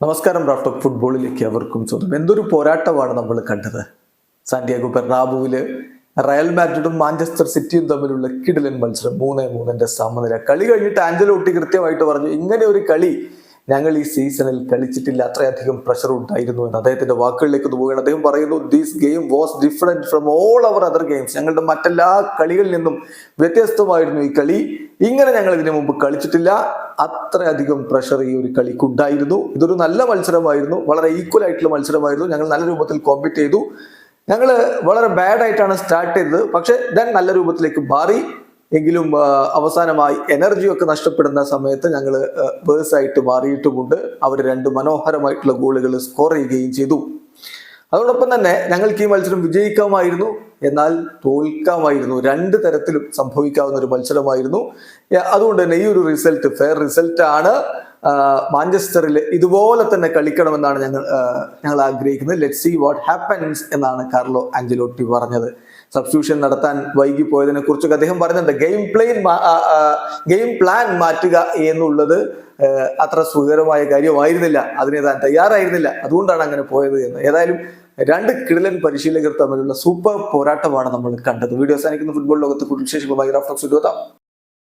നമസ്കാരം റാഫ്റ്റോക്ക് ഫുട്ബോളിലേക്ക് അവർക്കും സ്വന്തം. എന്തൊരു പോരാട്ടമാണ് നമ്മൾ കണ്ടത്. സാന്റിയാഗോ ബെർണാബുവിൽ റയൽ മാഡ്രിഡും മാഞ്ചസ്റ്റർ സിറ്റിയും തമ്മിലുള്ള കിടിലൻ മത്സരം മൂന്നേ മൂന്നിന്റെ സമനില. കളി കഴിഞ്ഞിട്ട് ആഞ്ചലോട്ടി കൃത്യമായിട്ട് പറഞ്ഞു ഇങ്ങനെ ഒരു കളി ഞങ്ങൾ ഈ സീസണിൽ കളിച്ചിട്ടില്ല. അത്രയധികം പ്രഷർ ഉണ്ടായിരുന്നു എന്ന് അദ്ദേഹത്തിന്റെ വാക്കുകളിലേക്ക് പോവുകയാണ്. അദ്ദേഹം പറയുന്നു this game was different from all our other games ഞങ്ങളുടെ മറ്റെല്ലാ കളികളിൽ നിന്നും വ്യത്യസ്തമായിരുന്നു ഈ കളി. ഇങ്ങനെ ഞങ്ങൾ ഇതിനു മുമ്പ് കളിച്ചിട്ടില്ല. അത്രയധികം പ്രഷർ ഈ ഒരു കളിക്കുണ്ടായിരുന്നു. ഇതൊരു നല്ല മത്സരമായിരുന്നു. വളരെ ഈക്വൽ ആയിട്ടുള്ള മത്സരമായിരുന്നു. ഞങ്ങൾ നല്ല രൂപത്തിൽ കോമ്പീറ്റ് ചെയ്തു. ഞങ്ങൾ വളരെ ബാഡ് ആയിട്ടാണ് സ്റ്റാർട്ട് ചെയ്തത്. പക്ഷെ ദെൻ നല്ല രൂപത്തിലേക്ക് മാറി. എങ്കിലും അവസാനമായി എനർജിയൊക്കെ നഷ്ടപ്പെടുന്ന സമയത്ത് ഞങ്ങൾ ബേഴ്സായിട്ട് മാറിയിട്ടുമുണ്ട്. അവർ രണ്ട് മനോഹരമായിട്ടുള്ള ഗോളുകൾ സ്കോർ ചെയ്യുകയും ചെയ്തു. അതോടൊപ്പം തന്നെ ഞങ്ങൾക്ക് ഈ മത്സരം വിജയിക്കാമായിരുന്നു. എന്നാൽ തോൽക്കാമായിരുന്നു. രണ്ട് തരത്തിലും സംഭവിക്കാവുന്ന ഒരു മത്സരമായിരുന്നു. അതുകൊണ്ട് തന്നെ ഈ ഒരു റിസൾട്ട് ഫെയർ റിസൾട്ട് ആണ്. മാഞ്ചസ്റ്ററിൽ ഇതുപോലെ തന്നെ കളിക്കണമെന്നാണ് ഞങ്ങൾ ഞങ്ങൾ ആഗ്രഹിക്കുന്നത്. ലെറ്റ് സി വാട്ട് ഹാപ്പൻസ് എന്നാണ് കാർലോ ആഞ്ചലോട്ടി പറഞ്ഞത്. സബ്സ്റ്റിറ്റ്യൂഷൻ നടത്താൻ വൈകി പോയതിനെ കുറിച്ചൊക്കെ അദ്ദേഹം പറയുന്നുണ്ട് ഗെയിം പ്ലെയിൻ ഗെയിം പ്ലാൻ മാറ്റുക എന്നുള്ളത് അത്ര സുഖകരമായ കാര്യമായിരുന്നില്ല. അതിനെ താൻ തയ്യാറായിരുന്നില്ല. അതുകൊണ്ടാണ് അങ്ങനെ പോയത് എന്ന്. ഏതായാലും രണ്ട് കിടലൻ പരിശീലകർ തമ്മിലുള്ള സൂപ്പർ പോരാട്ടമാണ് നമ്മൾ കണ്ടത്. വീഡിയോ അവസാനിക്കുന്ന. ഫുട്ബോൾ ലോകത്ത് കൂടുതൽ ഇരുപതാം